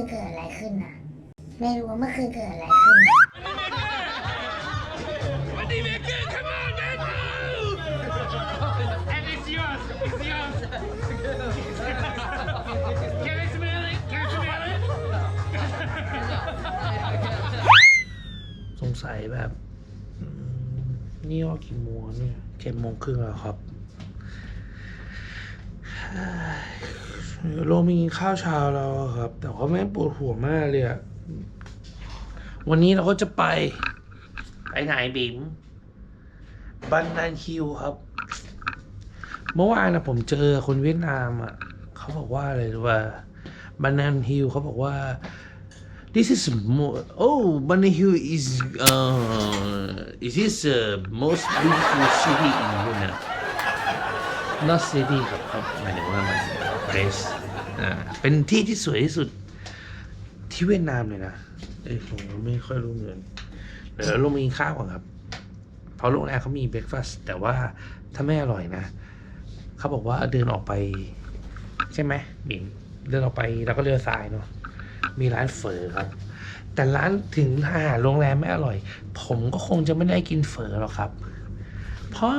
นเกิดอะไรขึ้นนะไม่รู้ว่าเมื่อคืนเกิดอะไรขึ้นนะ And it's yours. It's yours. Can I smell it? Can I smell it? สงสัยแบบอืมนี่ว่ากี่โมงเนี่ยเจ็ดโมงครึ่งแล้วครับ เฮ้ยโรมีข้าวเช้าแล้วอะครับ แต่ว่าแม่งปวดหัวมากเลยอะวันนี้เราก็จะไป ไปไหนบิ๋มบันนันฮิวครับ เมื่อวานนะผมเจอคนเวียดนามอะเขาบอกว่าอะไรรู้ว่าบันนันฮิลเขาบอกว่า this is mo- oh Banana Hill is uh it is the most beautiful city in Vietnam not city ครับครับหมายถึงว่ามัน place อ่าเป็นที่ที่สวยที่สุดที่เวียดนามเลยนะเอ้ยผมไม่ค่อยรู้เหมือนเดี๋ยวเราลงมากินข้าวก่อนครับ เพราะโรงแรมเขามีเบรกฟาสต์แต่ว่าถ้าไม่อร่อยนะเขาบอกว่าเดินออกไป ใช่ไหมบิ่มเดินออกไปแล้วก็เลี้ยวซ้ายเนาะมีร้านเฝอครับ แต่ร้านถึงอาหารโรงแรมไม่อร่อย ผมก็คงจะไม่ได้กินเฝอหรอกครับ เพราะ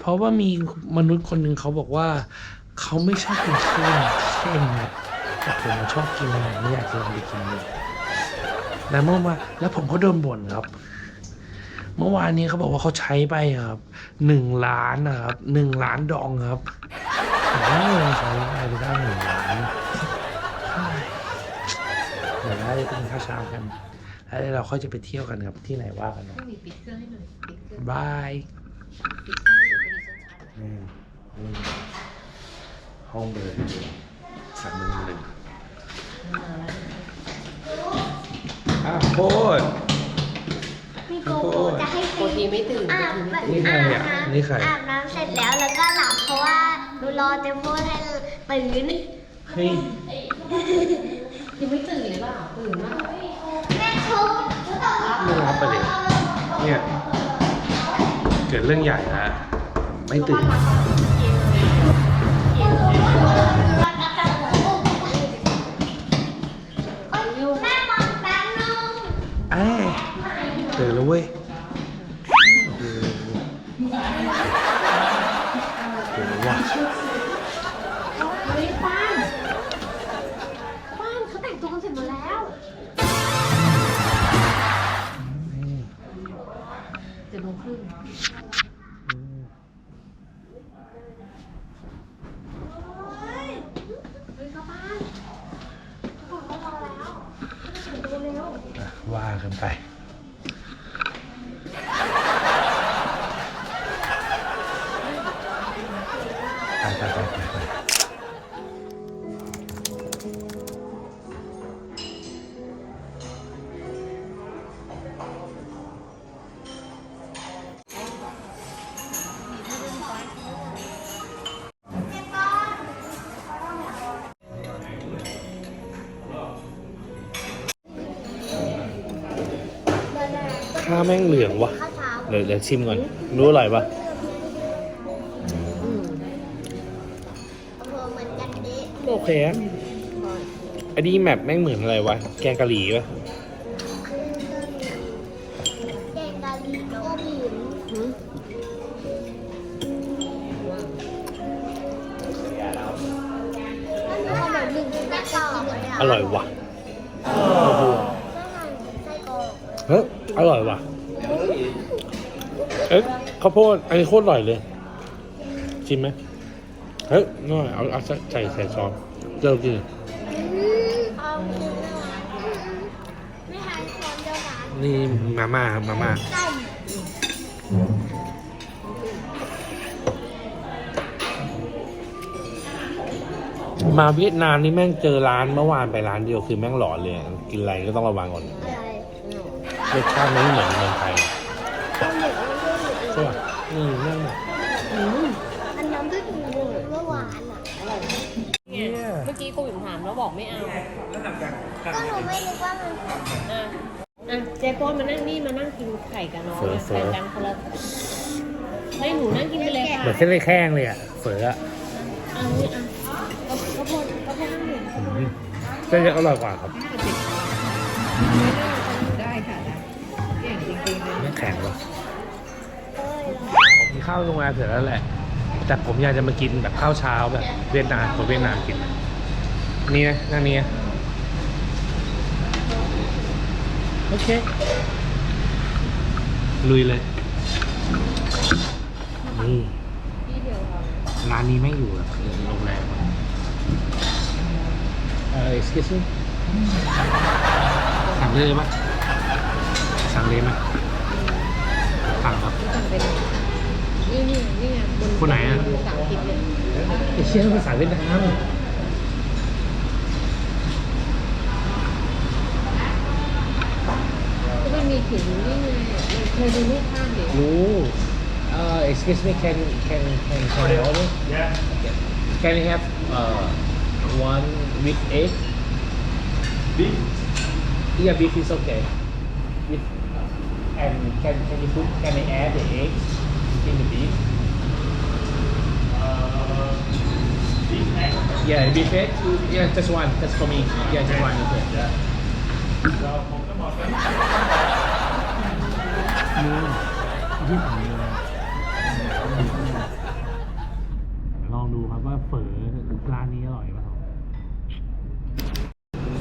เพราะว่ามีมนุษย์คนหนึ่งเขาบอกว่า เขาไม่ชอบกินเส้นเส้นนะแต่ผมชอบกินอะไรไม่อยากจะลองไปกินเลยแล้วเมื่อวานแล้วผมก็โดนบ่นครับ เมื่อวานนี้เขาบอกว่าเขาใช้ไปครับหนึ่งล้านนะครับหนึ่งล้านดองครับผมว่าเงินใช้ได้ไปได้หนึ่งล้านเฮ้ยเดี๋ยวเราจะไปกินข้าวเช้ากันแล้วเราค่อยจะไปเที่ยวกันครับที่ไหนว่ากันเนาะไม่มีปิดเครื่องให้หน่อยปิดเครื่องบายปิดเครื่องอยู่พอดีฉันชาร์จอืมอืม ห้องเบอร์สามหนึ่งหนึ่งมาแล้วอ้าวโคตร มีโกโก้จะให้ปกติไม่ตื่นอาบปกติไม่ตื่นนี่ใครอะนี่ใคร อาบน้ำเสร็จแล้วแล้วก็หลับเพราะว่าหนูรอเต็มโพดให้ตื่นเฮ้ยยังไม่ตื่นเลยเปล่าตื่นมากแม่ทุบไม่รับไปเลยเนี่ย เกิดเรื่องใหญ่นะ ไม่ตื่นแวว่ะเฮ้ยป้านป้านเขาแต่งตัวกันเสร็จหมดแล้ว เจ็ดโมงครึ่ง ข้าวแม่งเหลืองวะข้าวเช้าเดี๋ยวเดี๋ยวชิมก่อน รู้อร่อยปะอืมอำเภอเหมือนกันเดะโอเคอะอันนี้แมปแม่งเหมือนอะไรวะ แกงกะหรี่ปะแกงกะหาวโพดอันนี้โคตรอร่อยเลยชิมไหมเฮ้ยน้อยเอาเอาใส่ใส่ใส่ซอสเจ้ากินอืมเอาเนื้อหวานอืมไม่ทานช้อนเดียวหวานนี่มาม่าครับมาม่าต้มมาเวียดนามนี่แม่งเจอร้านเมื่อวานไปร้านเดียวคือแม่งหลอนเลย กินอะไรก็ต้องระวังก่อนอะไรรสชาติไม่เหมือนเมืองไทยต้มหมู ต้มหมูใช่ป่ะอืมแม่งแบบอืมอันน้ำด้วยหมูเมื่อวานอะอร่อยเนี่ยเมื่อกี้กูถามแล้วบอกไม่เอาก็หนูไม่นึกว่ามันอะอะเจ๊โป้มานั่งนี่มานั่งกินไข่กับน้องนะแบ่งกันคนละให้หนูนั่งกินไปเลยค่ะเหมือนเส้นเล็กแข้งเลยอะเฝออะอันนี้อะก็ก็พดก็พดนั่งหนึ่งอืมเส้นเล็กอร่อยกว่าครับได้ค่ะได้เก่งจริงๆเลย ไม่แข็งหรอกผมกิน ข้าวโรงแรมเสร็จแล้วแหละ แต่ผมอยากจะมากินแบบข้าวเช้าแบบเวียดนามคนเวียดนามกิน นี่นะนั่งนี่โอเค ลุยเลยนี่ร้านนี้ไม่อยู่แบบโรงแรมเออ excuse me สั่งเลยปะสั่งเลยไหมสั่งครับ สั่งเป็นนี่นี่นี่ไงบน คนไหนอะบภาษาอังกฤษเนี่ยไอเชี่ยภาษาเวียดนามก็มันมีเขียนอยู่นี่ไงเคยดูรูปภาพดิรู้เอ่อ excuse me can can can can I order Yeah. can I have uh one with egg Beef? yeah beef is okay with and can can you put can I add the egg in the beef Uh, beef egg. yeah beef egg yeah just one just for me yeah just one okay Yeah. เราผมก็บอกว่าที่ผมเลยลองดูครับว่าเฝอร้านนี้อร่อยป่ะครับ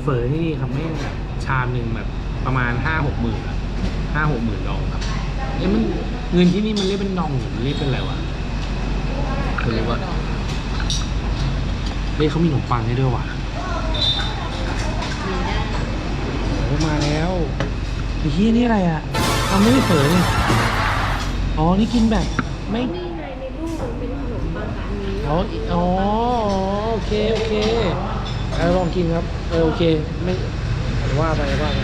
เฝอที่นี่ครับไม่งแบบชามหนึ่งแบบประมาณห้าหกหมื่นอะห้าหกหมื่นดองครับเอ้ยมันเงินที่นี่มันเรียกเป็นดองหรือเรียกเป็นอะไรวะคือเรียกว่า เฮ้ยเขามีขนมปังให้ด้วยว่ะมีได้โอ้มาแล้วไอ้ที่นี่อะไรอะเอาไม่ได้เฝอนี่อ๋อ นี่กินแบบไม่นี่ไงในรูปมันเป็นขนมปังร้านนี้อ๋ออ๋อโอเค โอเคเอาลองกินครับ เออ โอเค ไม่ว่าไปว่าไป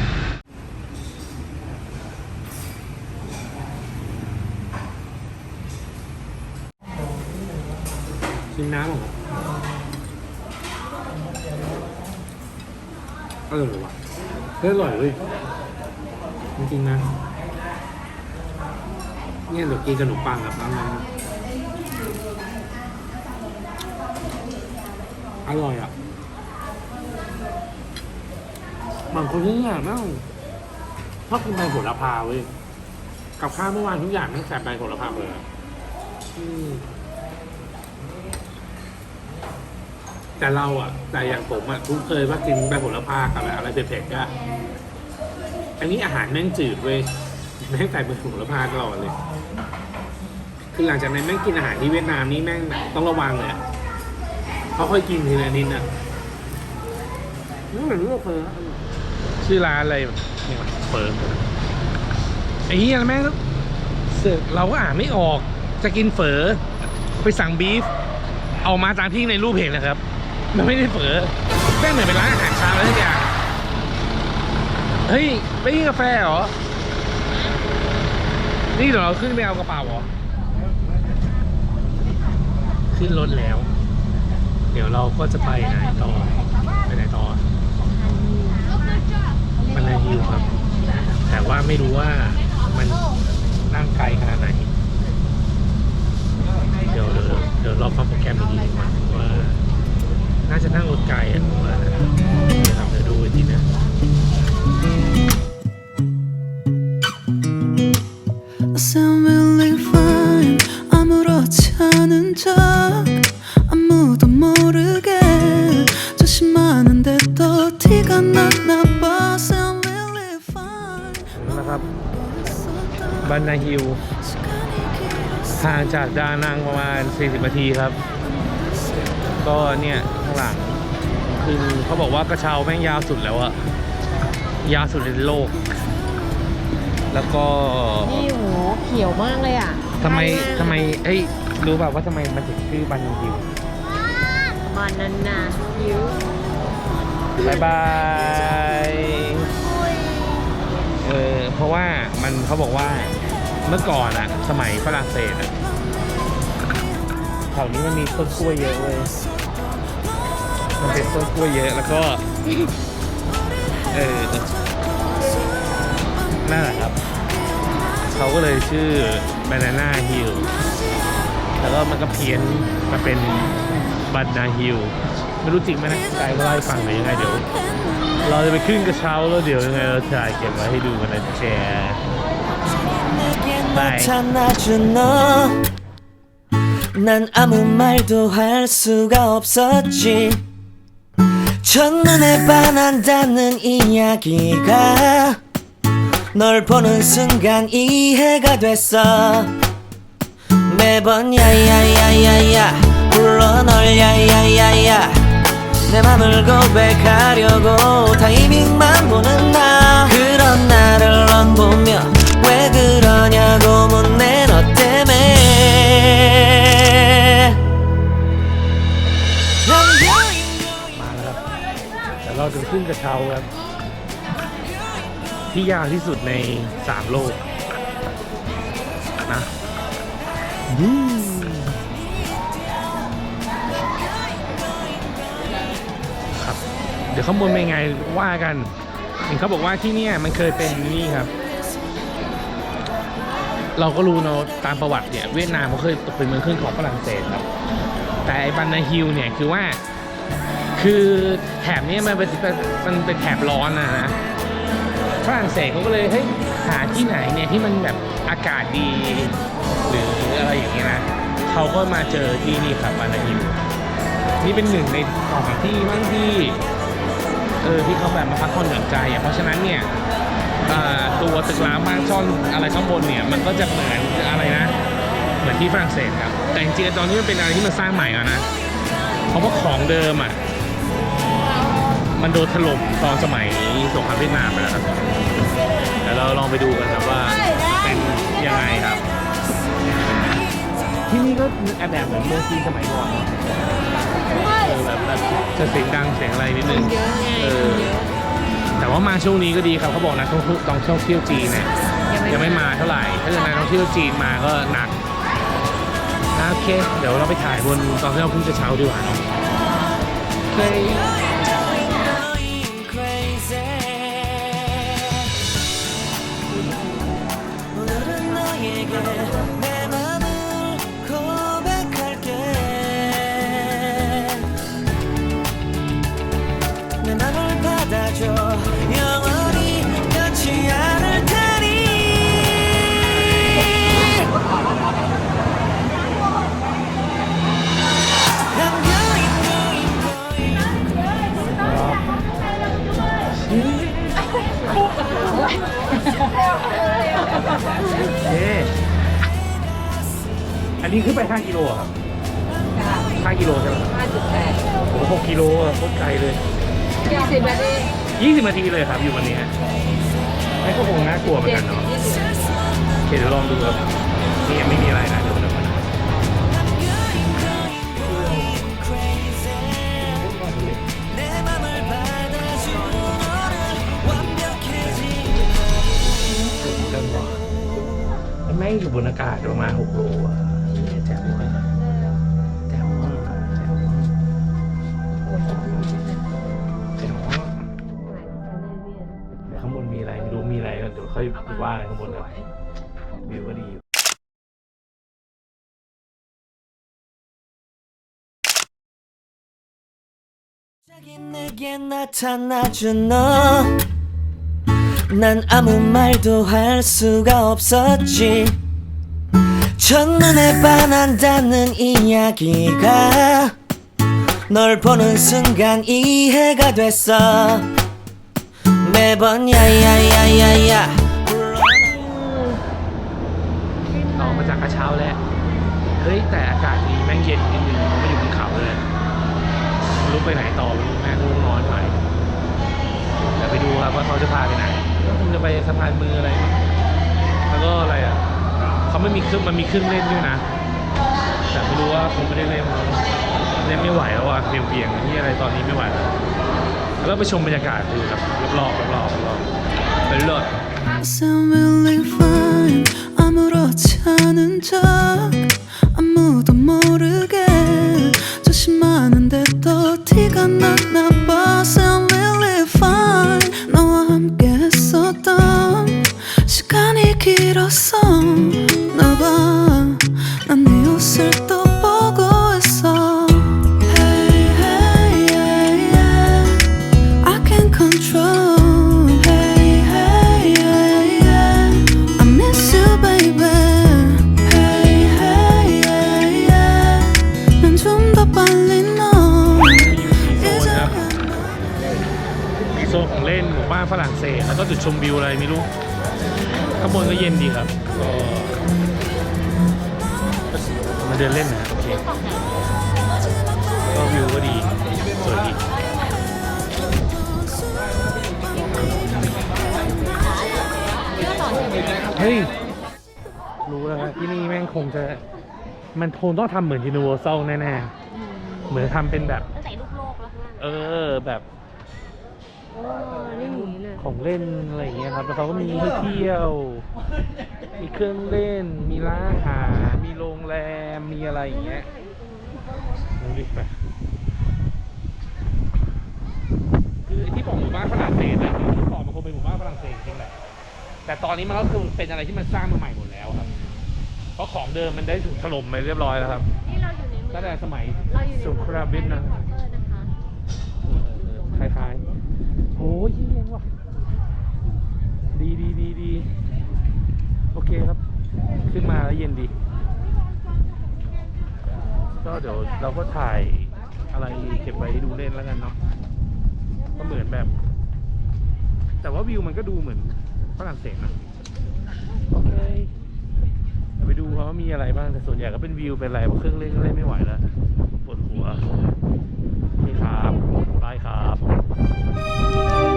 ชิมน้ำเหรอ เออว่ะเฮ้ยอร่อยเลยจริงๆนะ เนี่ยเดี๋ยวกินขนมปังกับน้ำมันอร่อยอะบางคนที่เนี่ยแม่งชอบกินใบโหระพาเว้ยกับข้าวเมื่อวานทุกอย่างแม่งใส่ใบโหระพาเลยอะอืม แต่เราอะ แต่อย่างผมอะคุ้นเคยว่ากินใบโหระพากับอะไรเผ็ดๆก็อันนี้อาหารแม่งจืดเว้ยแม่งใส่ใบโหระพาตลอดเลย คือหลังจากนั้นแม่งกินอาหารที่เวียดนามนี่แม่งแบบต้องระวังเลยอะเพราะค่อยกินทีละนิดอะนี่เหมือนลูกเฟอชื่อร้านอะไรเนี่ยเฟอไอ้เหี้ยแม่งเสือกเราก็อ่านไม่ออก จะกินเฝอไปสั่งบีฟ เอามาตามที่ในรูปเห็นนะครับ มันไม่ได้เฝอแม่งเหมือนเป็นร้านอาหารเช้าอะไรทุกอย่างเฮ้ยไม่กินกาแฟเหรอ นี่เดี๋ยวเราขึ้นไปเอากระเป๋าเหรอ ขึ้นรถแล้ว เดี๋ยวเราก็จะไปไหนต่อ ไปไหนต่อมันนาฮิวครับ แต่ว่าไม่รู้ว่ามันนั่งไกลขนาดไหน เดี๋ยวเดี๋ยวเรอฟังโปรแกรมอีกทีหนึงก่อนว่า น่าจะนั่งรถไกลอ่ะผมว่านะครับเดี๋ยวดูอีกทีนะ I sound really fine 아무렇지 않은 척 아무도 모르게 조심하는데 또 티가 나나 봐 Sound really fine นะครับ 모르겠었던 บันนาฮิว 시간이 길었어 ห่างจากดานังประมาณ 40 นาทีครับ ก็เนี่ยข้ างหลัง คือเขาบอกว่ากระเช้าแม่งยาวสุดแล้วอะยาวสุดในโลก แล้วก็นี่โหเขียวมากเลยอะทำไมใกล้ากทำไมเอ้ยรู้แบบว่าทำไมมันถึงชื่อบันนาฮิวบานาน่าฮิวบายบายเออเพราะว่ามันเขาบอกว่าเมื่อก่อนอะสมัยฝรั่งเศสอะแถวนี้มันมีต้นกล้วยเยอะเลย มันเป็นต้นกล้วยเยอะแล้วก็ เออนั่นแหละครับ เขาก็เลยชื่อ Banana Hill แล้วก็มันก็เพี้ยนมาเป็น Banana Hill ไม่รู้จริงไหมนะไกด์ก็เล่าให้ฟังหรือยังไงเดี๋ยว เราจะไปขึ้นกระเช้าแล้วเดี๋ยวยังไงเราถ่ายเก็บไว้ให้ดูกันนะแชร์ 내게 바이. 나타나준 너. 난 아무 말도 할 수가 없었지. 첫눈에 반한다는 이야기가 널 보는 순간 이해가 됐어. 매번 야야야야야 불러 널 야야야야. 내 맘을 고백하려고 타이밍만 보는 나. 그런 나를 넌 보며 왜 그러냐고 묻네 너 때문에 เราจะขึ้นกระเช้าครับ ที่ยาวที่สุดในสามโลก นะวู้ครับ เดี๋ยวข้างบนเป็นไงว่ากันเห็นเขาบอกว่าที่นี่มันเคยเป็นนี่ครับ เราก็รู้เนอะตามประวัติเนี่ยเวียดนามเขาเคยตกเป็นเมืองขึ้นของฝรั่งเศสครับ แต่ไอ้บันนาฮิลเนี่ยคือว่า คือแถบเนี้ยมันเป็นมันเป็นแถบร้อนนะนะฝรั่งเศสเขาก็เลยเฮ้ยหาที่ไหนเนี่ยที่มันแบบอากาศดี หรืออะไรอย่างเงี้ยนะเขาก็มาเจอที่นี่ครับบานาฮิลนี่เป็นหนึ่งในสองที่บ้างที่เออที่เขาแบบมาพักผ่อนหย่อนใจอะเพราะฉะนั้นเนี่ยตัวตึกร้างบ้านซ่อนอะไรข้างบนเนี่ยมันก็จะเหมือนอะไรนะ เหมือนที่ฝรั่งเศสครับแต่จริงๆตอนนี้มันเป็นอะไรที่มันสร้างใหม่แล้วนะเพราะว่าของเดิมอะ มันโดนถล่มตอนสมัยสงครามเวียดนามไปแล้วครับเดี๋ยวเราลองไปดูกันครับว่าเป็นยังไงครับ ที่นี่ก็แอบแบบเหมือนเมืองจีนสมัยก่อนเนอะเออแบบแบบจะเสียงดังเสียงอะไรนิดนึงเยอะไงเออเยอะแต่ว่ามาช่วงนี้ก็ดีครับเขาบอกนะท่องเที่ยวต้องท่องเที่ยวจีนเนี่ยยังไม่มาเท่าไหร่ ถ้าเกิดนักท่องเที่ยวจีนมาก็หนักนะโอเค เดี๋ยวเราไปถ่ายบนตอนที่เราขึ้นกระเช้าดีกว่าเนาะเคย เอ๊ะอันนี้ขึ้นไป 5 กิโลอะครับ 5 กิโลใช่ไหมครับห้าจุดแปดโอ้โห6กิโลอะโคตรไกลเลยยี่สิบนาที20นาทีเลยครับอยู่วันนี้ไม่ก็คงน่ากลัวเหมือนกันเนาะยี่สิบโอเคเดี๋ยวลองดูครับนี่ยังไม่มีอะไรนะ ม่งอยู่บนอากาศประมาณ6โลอ่ะแจ๋วมากแจ๋วมากแจ๋วมากแจ๋วมากเดี๋ยวข้างบนมีอะไรไม่รู้มีอะไรก็เดี๋ยวค่อยว่ากันข้างบนกันวิวก็ดีอยู่ 갑자기 내게 나타나준 너. 난 아무 말도 할 수가 없었지. 첫눈에 반한다는 이야기가 널 보는 순간 이해가 됐어. 매번 야야야야야 불러 เรามาจากกระเช้าแล้ว เฮ้ย แต่อากาศดีแม่งเย็นนิดนึงเพราะมาอยู่บนเขาเลยไม่รู้ไปไหนต่อไม่รู้แม่ก็ง่วงนอนหน่อยเดี๋ยวไปดูครับว่าเขาจะพาไปไหน ก็คงจะไปสะพานมืออะไร แล้วก็อะไรอะเขาไม่มีเครื่องมันมีเครื่องเล่นด้วยนะ แต่ไม่รู้ว่าคงไม่ได้เล่นเล่นไม่ไหวแล้วอะเพียงเพียงๆที่อะไรตอนนี้ไม่ไหวแล้วแล้วไปชมบรรยากาศดูครับรอบๆรอบๆรอบๆเป็นเลิศ ชมวิวอะไรไม่รู้ ข้างบนก็เย็นดีครับก็มาเดินเล่นนะโอเคก็วิวก็ดี สวยดีเฮ้ย รู้แล้วครับที่นี่แม่งคงจะ มันคงต้องทำเหมือนยูนิเวอร์แซลแน่ๆ เหมือนทำเป็นแบบ ตั้งแต่ลูกโลกแล้วข้างล่าง เออแบบโอ้ นี่หนีเลยของเล่นอะไรอย่างเงี้ยครับแล้วเขาก็มีให้เที่ยว มีเครื่องเล่น มีร้านอาหารมีโรงแรม มีอะไรอย่างเงี้ยดูดิไปคือไอ้ที่บอกหมู่บ้านฝรั่งเศสอะคือที่บอกมันคงเป็นหมู่บ้านฝรั่งเศสจริงแหละ แต่ตอนนี้มันก็คือเป็นอะไรที่มันสร้างมาใหม่หมดแล้วครับ เพราะของเดิมมันได้ถูกถล่มไปเรียบร้อยแล้วครับ นี่เราอยู่ในเมืองตั้งแต่สมัยเราอยู่ในสเมืงครามเวียดนามแฮร์รี่พอตเตอร์นะคะคล้ายๆโอ้ยเยี่ยมว่ะดีดีดีดีโอเคครับ ขึ้นมาแล้วเย็นดี ก็เดี๋ยวเราก็ถ่ายอะไรเก็บไว้ดูเล่นแล้วกันเนาะก็เหมือนแบบ แต่ว่าวิวมันก็ดูเหมือนฝรั่งเศสนะโอเคไปดูเขาว่ามีอะไรบ้างแต่ส่วนใหญ่ก็เป็นวิวเป็นอะไรเพราะเครื่องเล่นก็เล่นไม่ไหวแล้วปวดหัว โอเคครับบายครับ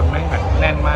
คนแม่งแบบแน่นมาก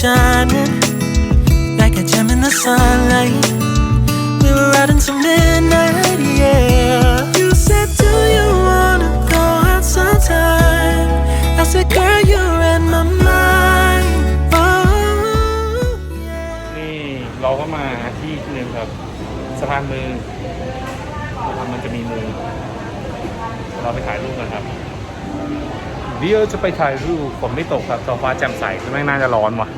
shining like a gem in the sunlight. We were out until midnight, yeah. You said, Do you wanna go out sometime? I said, Girl, you're in my mind. Oh, yeah. นี่เราก็มาที่หนึ่งครับสะพานมือสะพานมันจะมีมือ เราไปถ่ายรูปกันครับ เดี๋ยวจะไปถ่ายรูปผมไม่ตกครับท้องฟ้าแจ่มใสคือแม่งน่าจะร้อนว่ะโอ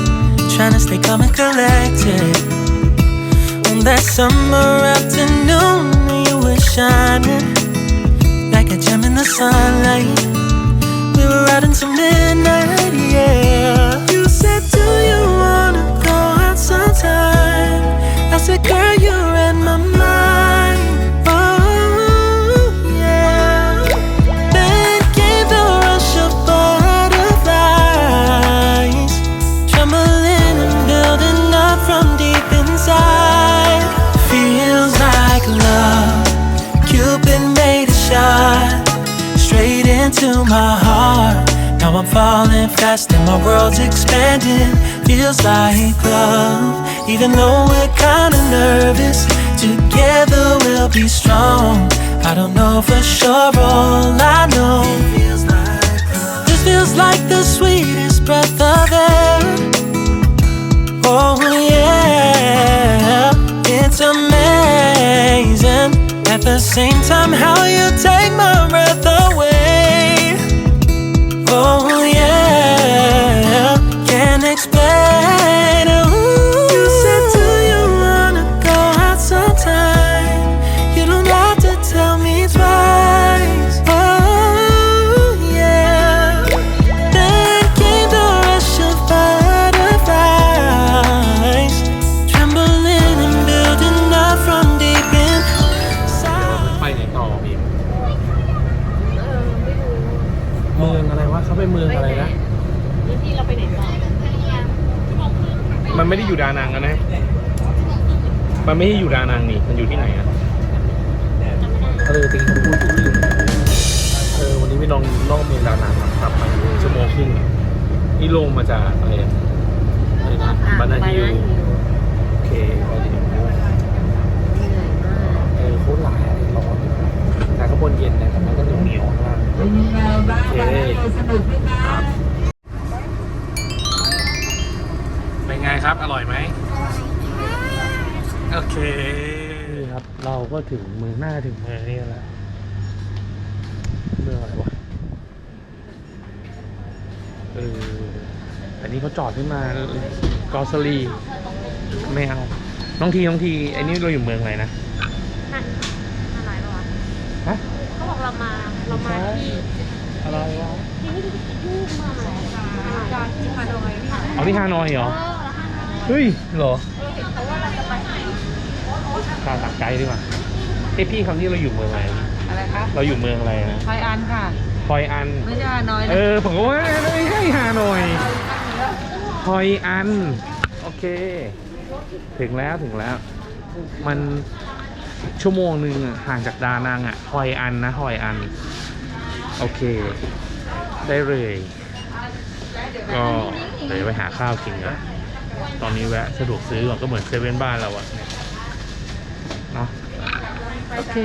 Trying to stay calm and collected. On that summer afternoon, you were shining like a gem in the sunlight. We were out until midnight, yeah. You said, Do you wanna go out sometime? I said, Girl, my heart. Now I'm falling fast and my world's expanding. Feels like love, even though we're kinda nervous. Together we'll be strong. I don't know for sure, all I know. Feels like love. This feels like the sweetest breath of air. Oh yeah, it's amazing. At the same time, how you take my breath away. ไม่ได้อยู่ดานังนี่ มันอยู่ที่ไหนอะเออติงเขาพูดอยู่ที่เออวันนี้ไปลองล่องเมืองดานังมาครับมาอยู่ชั่วโมงครึ่งอะนี่ลงมาจากอะไรอะอะไรนะบานาฮิลโอเคไปถึงเหนื่อยมากเออโคตรหลายอะร้อนแต่ข้างบนเย็นนะแต่มันก็เหนียวๆข้างล่างโอเคเป็นไงครับ อร่อยไหม โอเค นี่ครับ เราก็ถึงเมืองหน้าถึงเมืองนี่แล้วเมืองอะไรวะเอออันนี้เขาจอดขึ้นมากอสลีไม่เอาน้องทีน้องทีอันนี้เราอยู่เมืองอะไรนะนั่นอะไรปะวะฮะเขาบอกเรามาเรามาที่อะไรวะที่นี่ที่เมืองอะไรจอดที่มาโดยค่ะเอาที่ฮานอยเหรอ เฮ้ยเหรอตามหลักไกด์ดีกว่าเอ้ยพี่คำนี้เราอยู่เมืองอะไร อะไรคะเราอยู่เมืองอะไรนะไฟอันค่ะฮอยอัน ไม่ใช่ฮานอยนะเออผมก็ว่าไม่ใช่ฮานอยฮอยอัน โอเค ถึงแล้วถึงแล้ว มันชั่วโมงหนึ่งอะห่างจากดานังอะฮอยอันนะฮอยอัน โอเค ได้เลย ก็เดี๋ยวไปหาข้าวกินกัน ตอนนี้แวะสะดวกซื้อก่อนก็เหมือนเซเว่นบ้านเราอะเนี่ยเนาะโอเค